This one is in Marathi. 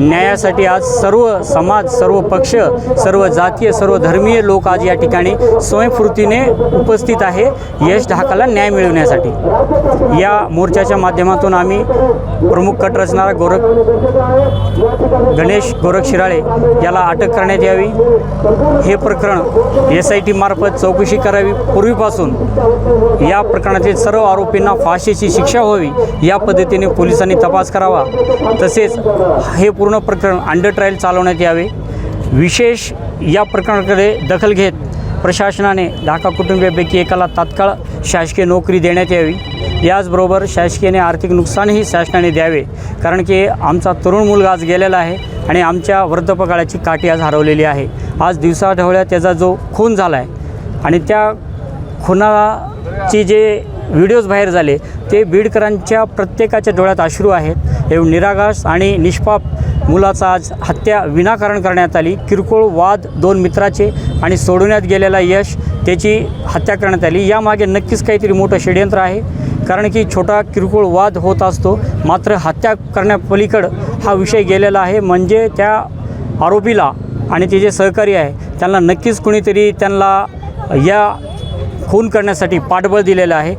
न्यायासाठी आज सर्व समाज सर्व पक्ष सर्व जातीय सर्व धर्मीय लोक आज या ठिकाणी स्वयंस्फूर्तीने उपस्थित आहे. यश ढाकाला न्याय मिळवण्यासाठी. या मोर्चाच्या माध्यमातून आम्ही प्रमुख कट रचणारा गोरख गणेश गोरख शिराळे याला अटक करण्यात यावी. हे प्रकरण एस आय टी मार्फत चौकशी करावी. पूर्वीपासून या प्रकरणातील सर्व आरोपींना फाशीची शिक्षा व्हावी या पद्धतीने पोलिसांनी तपास करावा. तसेच हे पूर्ण प्रकरण अंडर ट्रायल चालवण्यात यावे. विशेष या प्रकरणाकडे दखल घेत प्रशासनाने ढाका कुटुंबियापैकी एकाला तात्काळ शासकीय नोकरी देण्यात यावी. याचबरोबर शासकीयने आर्थिक नुकसानही शासनाने द्यावे कारण की आमचा तरुण मुलगा आज गेलेला आहे आणि आमच्या वृद्धपकाळाची काठी आज हरवलेली आहे. आज दिवसाढवळ्या त्याचा जो खून झाला आहे आणि त्या खुनाची जे व्हिडिओज बाहेर झाले ते बीडकरांच्या प्रत्येकाच्या डोळ्यात अश्रू आहेत. एवढं निरागास आणि निष्पाप मुलाचा आज हत्या विनाकारण करण्यात आली. किरकोळ वाद दोन मित्राचे आणि सोडवण्यात गेलेला यश त्याची हत्या करण्यात आली. यामागे नक्कीच काहीतरी मोठं षडयंत्र आहे. कारण की छोटा किरकोळ वाद होत असतो. मात्र हत्या करण्यापलीकडं हा विषय गेलेला आहे. म्हणजे त्या आरोपीला आणि ते जे सहकारी आहे त्यांना नक्कीच कुणीतरी त्यांना या खून करण्यासाठी पाठबळ दिलेलं आहे.